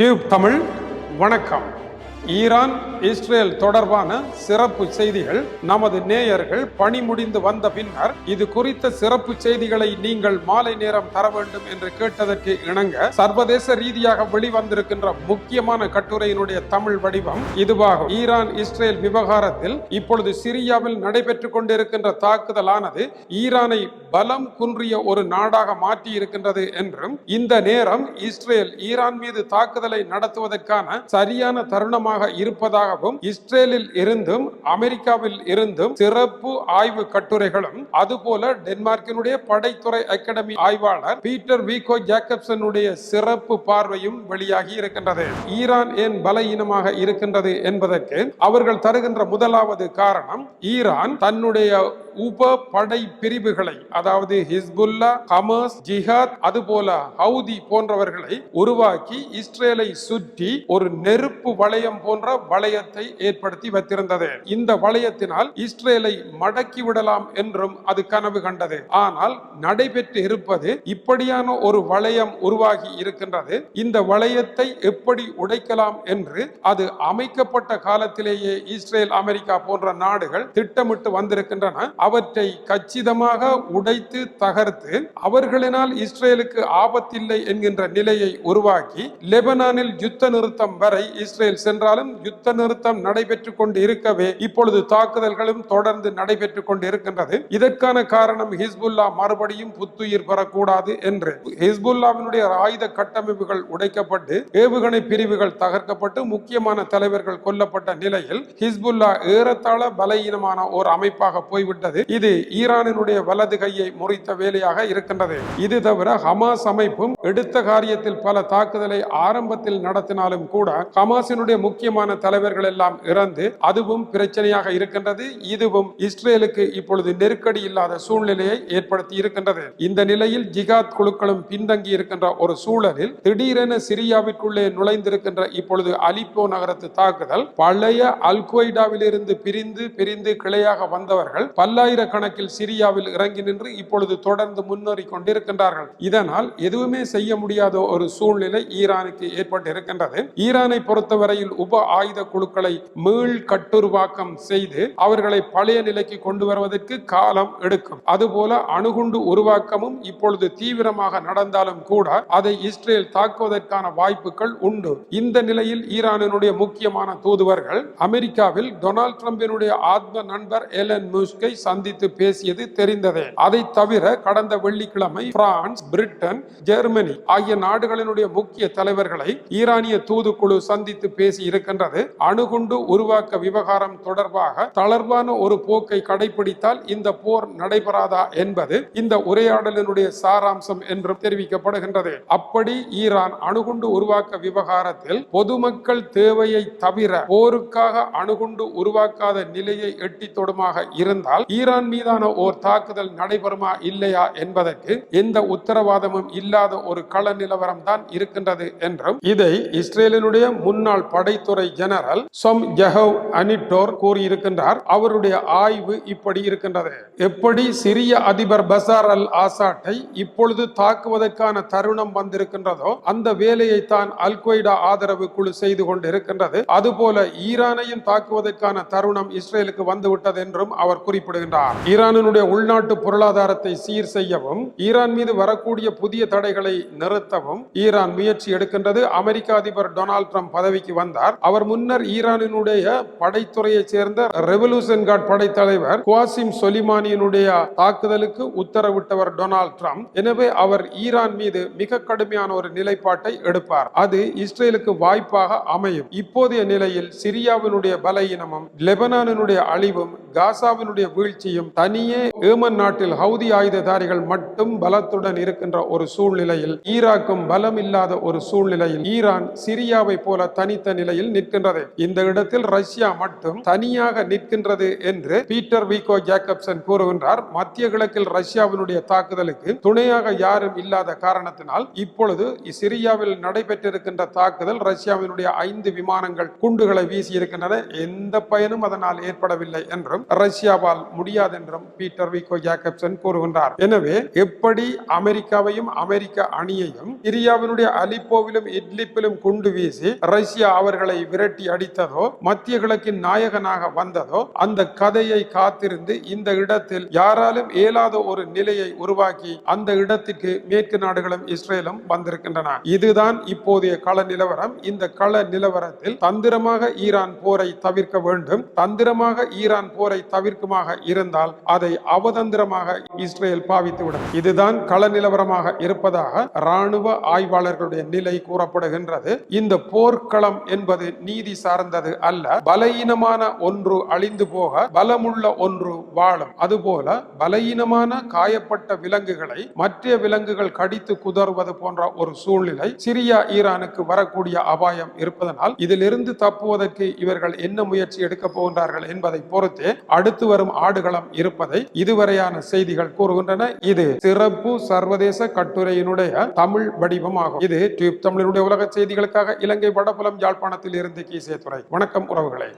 Tube Tamil வணக்கம். Iran Israel தொடர்பான சிறப்பு செய்திகள். நமது நேயர்கள் பணி முடிந்து வந்த பின்னர் இது குறித்த சிறப்பு செய்திகளை நீங்கள் மாலை நேரம் தர வேண்டும் என்று கேட்டதற்கு இணங்க சர்வதேச ரீதியாக வெளிவந்திருக்கின்ற முக்கியமான கட்டுரையினுடைய தமிழ் வடிவம் இதுவாகும். ஈரான் இஸ்ரேல் விவகாரத்தில் இப்பொழுது சிரியாவில் நடைபெற்றுக் கொண்டிருக்கின்ற தாக்குதலானது ஈரானை பலம் குன்றிய ஒரு நாடாக மாற்றி இருக்கின்றது என்றும் இந்த நேரம் இஸ்ரேல் ஈரான் மீது தாக்குதலை நடத்துவதற்கான சரியான தருணமாக இருப்பதாகவும் இஸ்ரேலில் இருந்தும் அமெரிக்காவில் இருந்தும் சிறப்பு ஆய்வு கட்டுரைகளும் அதுபோல டென்மார்க்கினுடைய படைத்துறை அகாடமி ஆய்வாளர் பீட்டர் வீகோ ஜேக்கப்சனுடைய சிறப்பு பார்வையும் வெளியாகி இருக்கின்றது. ஈரான் ஏன் பலவீனமாக இருக்கின்றது என்பதற்கு அவர்கள் தருகின்ற முதலாவது காரணம் ஈரான் தன்னுடைய உப படை பிரிவுகளை அதாவது ஹிஸ்புல்லா ஹமஸ் ஜிஹாத் அதுபோல ஹவுதி போன்றவர்களை உருவாக்கி இஸ்ரேலை சுற்றி ஒரு நெருப்பு வளையம் போன்ற வளையத்தை ஏற்படுத்தி வைத்திருந்தது. இந்த வளையத்தினால் இஸ்ரேலை மடக்கி விடலாம் என்றும் அது கனவு கண்டது. ஆனால் நடைபெற்று இருப்பது இப்படியான ஒரு வளையம் உருவாகி இருக்கின்றது. இந்த வளையத்தை எப்படி உடைக்கலாம் என்று அது அமைக்கப்பட்ட காலத்திலேயே இஸ்ரேல் அமெரிக்கா போன்ற நாடுகள் திட்டமிட்டு வந்திருக்கின்றன. அவற்றை கச்சிதமாக உடை உடைத்து தகர்த்து அவர்களினால் இஸ்ரேலுக்கு ஆபத்தில்லை என்கின்ற நிலையை உருவாக்கி லெபனானில் யுத்த நிறுத்தம் வரை இஸ்ரேல் சென்றாலும் யுத்த நிறுத்தம் நடைபெற்றுக் கொண்டு இருக்கவே இப்பொழுது தாக்குதல்களும் தொடர்ந்து நடைபெற்றுக் கொண்டு இருக்கின்றது இதற்கான காரணம் ஹிஸ்புல்லா மறுபடியும் புத்துயிர் பெறக்கூடாது என்று. ஹிஸ்புல்லாவினுடைய ஆயுத கட்டமைப்புகள் உடைக்கப்பட்டு ஏவுகணை பிரிவுகள் தகர்க்கப்பட்டு முக்கியமான தலைவர்கள் கொல்லப்பட்ட நிலையில் ஹிஸ்புல்லா ஏறத்தாழ பலவீனமான ஒரு அமைப்பாக போய்விட்டது. இது ஈரானினுடைய வலது கையை முறித்த வேலையாக இருக்கின்றது. இது தவிர ஹமாஸ் அமைப்பும் எடுத்த காரியத்தில் பல தாக்குதலை ஆரம்பத்தில் நடத்தினாலும் கூட ஹமாஸினுடைய முக்கியமான தலைவர்கள் எல்லாம் இறந்து அதுவும் பிரச்சனையாக இருக்கின்றது. இதுவும் இஸ்ரேலுக்கு இப்பொழுது நெருக்கடி இல்லாத சூழ்நிலையை ஏற்படுத்தி இருக்கின்றது. இந்த நிலையில் ஜிகாத் குழுக்களும் பின்தங்கி இருக்கின்ற ஒரு சூழலில் திடீரென சிரியாவிற்குள்ளே நுழைந்திருக்கின்ற இப்பொழுது அலிப்போ நகரத்து தாக்குதல் பழைய அல் இருந்து பிரிந்து பிரிந்து கிளையாக வந்தவர்கள் பல்லாயிரக்கணக்கில் சிரியாவில் இறங்கி நின்று இப்பொழுது தொடர்ந்து முன்னேறி கொண்டிருக்கின்றார்கள். இதனால் எதுவுமே செய்ய முடியாத ஒரு சூழ்நிலை ஈரானுக்கு ஏற்பட்டு இருக்கின்றது ஈரானை பொறுத்தவரையில் உப ஆயுத குழுக்களை மீள் கட்டுருவாக்கம் செய்து அவர்களை பழைய நிலைக்கு கொண்டு வருவதற்கு காலம் எடுக்கும். அதுபோல அணுகுண்டு உருவாக்கமும் இப்பொழுது தீவிரமாக நடந்தாலும் கூட அதை இஸ்ரேல் தாக்குவதற்கான வாய்ப்புகள் உண்டு. இந்த நிலையில் ஈரானினுடைய முக்கியமான தூதுவர்கள் அமெரிக்காவில் டொனால்ட் ட்ரம்பினுடைய ஆத்ம நண்பர் எலன் முஸ்கை சந்தித்து பேசியது தெரிந்ததே. அதை தவிர கடந்த வெள்ளிக்கிழமை பிரான்ஸ் பிரிட்டன் ஜெர்மனி ஆகிய நாடுகளினுடைய முக்கிய தலைவர்களை ஈரானிய தூதுக்குழு சந்தித்து பேசி இருக்கின்றது. அணுகுண்டு உருவாக்க விவகாரம் தொடர்பாக தளர்வான ஒரு போக்கை கடைபிடித்தால் இந்த போர் நடைபெறாதா என்பது இந்த உரையாடலினுடைய சாராம்சம் என்றும் தெரிவிக்கப்படுகின்றது. அப்படி ஈரான் அணுகுண்டு உருவாக்க விவகாரத்தில் பொதுமக்கள் தேவையை தவிர போருக்காக அணுகுண்டு உருவாக்காத நிலையை எட்டி தொடுமாக இருந்தால் ஈரான் மீதான ஓர் தாக்குதல் நடைபெறுமா இல்லையா என்பதற்கு எந்த உத்தரவாதமும் இல்லாத ஒரு கள நிலவரம் தான் இருக்கின்றது என்றும் இதை இஸ்ரேலினுடைய முன்னாள் படைத்துறை ஜெனரல் சொம் ஜஹவ் அனிட்டோர் கூறியிருக்கின்றார். அவருடைய ஆய்வு இப்படி இருக்கின்றது. எப்படி சிரிய அதிபர் பசார் அல் ஆசாட்டை இப்பொழுது தாக்குவதற்கான தருணம் வந்திருக்கின்றதோ அந்த வேலையை தான் அல் கொய்டா ஆதரவு குழு செய்து கொண்டிருக்கின்றது. அதுபோல ஈரானையும் தாக்குவதற்கான தருணம் இஸ்ரேலுக்கு வந்துவிட்டது என்றும் அவர் குறிப்பிடுகின்றார். ஈரானினுடைய உள்நாட்டு பொருளாதார பொருளாதாரத்தை சீர் செய்யவும் ஈரான் மீது வரக்கூடிய புதிய தடைகளை நிறுத்தவும் ஈரான் முயற்சி எடுக்கின்றது. அமெரிக்க அதிபர் டொனால்ட் ட்ரம்ப் பதவிக்கு வந்தார். அவர் முன்னர் ஈரானினுடைய படைத்துறையைச் சேர்ந்த ரெவல்யூஷன் கார்டு படைத்தலைவர் குவாசிம் சொலிமானியினுடைய தாக்குதலுக்கு உத்தரவிட்டவர் டொனால்ட் ட்ரம்ப். எனவே அவர் ஈரான் மீது மிக கடுமையான ஒரு நிலைப்பாட்டை எடுப்பார். அது இஸ்ரேலுக்கு வாய்ப்பாக அமையும். இப்போதைய நிலையில் சிரியாவினுடைய பலவீனமும் லெபனானினுடைய அழிவும் காசாவினுடைய வீழ்ச்சியும் தனியே ஏமன் நாட்டில் ஹவுதி ஆயுததாரிகள் மட்டும் பலத்துடன் இருக்கின்ற ஒரு சூழ்நிலையில் ஈராக்கும் பலம் இல்லாத ஒரு சூழ்நிலையில் ஈரான் சிரியாவை போல தனித்த நிலையில் நிற்கின்றது. இந்த இடத்தில் ரஷ்யா மட்டும் தனியாக நிற்கின்றது என்று பீட்டர் வீகோ ஜேக்கப்சன் கூறுகின்றார். மத்திய கிழக்கில் ரஷ்யாவினுடைய தாக்குதலுக்கு துணையாக யாரும் இல்லாத காரணத்தினால் இப்பொழுது சிரியாவில் நடைபெற்றிருக்கின்ற தாக்குதல் ரஷ்யாவினுடைய ஐந்து விமானங்கள் குண்டுகளை வீசி இருக்கின்றன எந்த பயனும் அதனால் ஏற்படவில்லை என்றும் ரஷ்யாவால் முடியாது என்றும் பீட்டர் விகோ ஜேக்கப்சன் கூறுகின்றார். எனவே எப்படி அமெரிக்காவையும் அமெரிக்க அணியையும் சிரியாவினுடைய அலிப்போவிலும் இட்லிப்பிலும் குண்டு வீசி ரஷ்யா அவர்களை விரட்டி அடித்ததோ மத்திய கிழக்கின் நாயகனாக வந்ததோ அந்த கதையை காத்திருந்து இந்த இடத்தில் யாராலும் இயலாத ஒரு நிலையை உருவாக்கி அந்த இடத்திற்கு மேற்கு நாடுகளும் இஸ்ரேலும் வந்திருக்கின்றன. இதுதான் இப்போதைய கள நிலவரம். இந்த கள நிலவரத்தில் தந்திரமாக ஈரான் போரை தவிர்க்க வேண்டும். தந்திரமாக ஈரான் போரை தவிர்க்குமாக இருந்தால் அதை அவதந்திரமாக இஸ்ரேல் பாவித்துவிடும் இதுதான் கள நிலவரமாக இருப்பதாக ராணுவ ஆய்வாளர்களுடைய நிலை கூறப்படுகின்றது. இந்த போர்க்களம் என்பது நீதி சார்ந்தது அல்ல. பலவீனமான ஒன்று அழிந்து போக பலமுள்ள ஒன்று வாழும். அதுபோல பலவீனமான காயப்பட்ட விலங்குகளை மற்ற விலங்குகள் கடித்து குதறுவது போன்ற ஒரு சூழ்நிலை சிரியா ஈரானுக்கு வரக்கூடிய அபாயம் இருப்பதனால் இதிலிருந்து தப்புவதற்கு இவர்கள் என்ன முயற்சி எடுக்க போகின்றார்கள் என்பதை பொறுத்தே அடுத்து வரும் ஆடுகளம் இருப்பதை இதுவரையான செய்தி செய்திகள் கூறுகின்றன. இது சிறப்பு சர்வதேச கட்டுரையினுடைய தமிழ் வடிவமாகும். இது டியூப் தமிழினுடைய உலக செய்திகளுக்காக இலங்கை வடபுலம் யாழ்ப்பாணத்தில் இருந்து கீசே துறை. வணக்கம் உறவுகளை.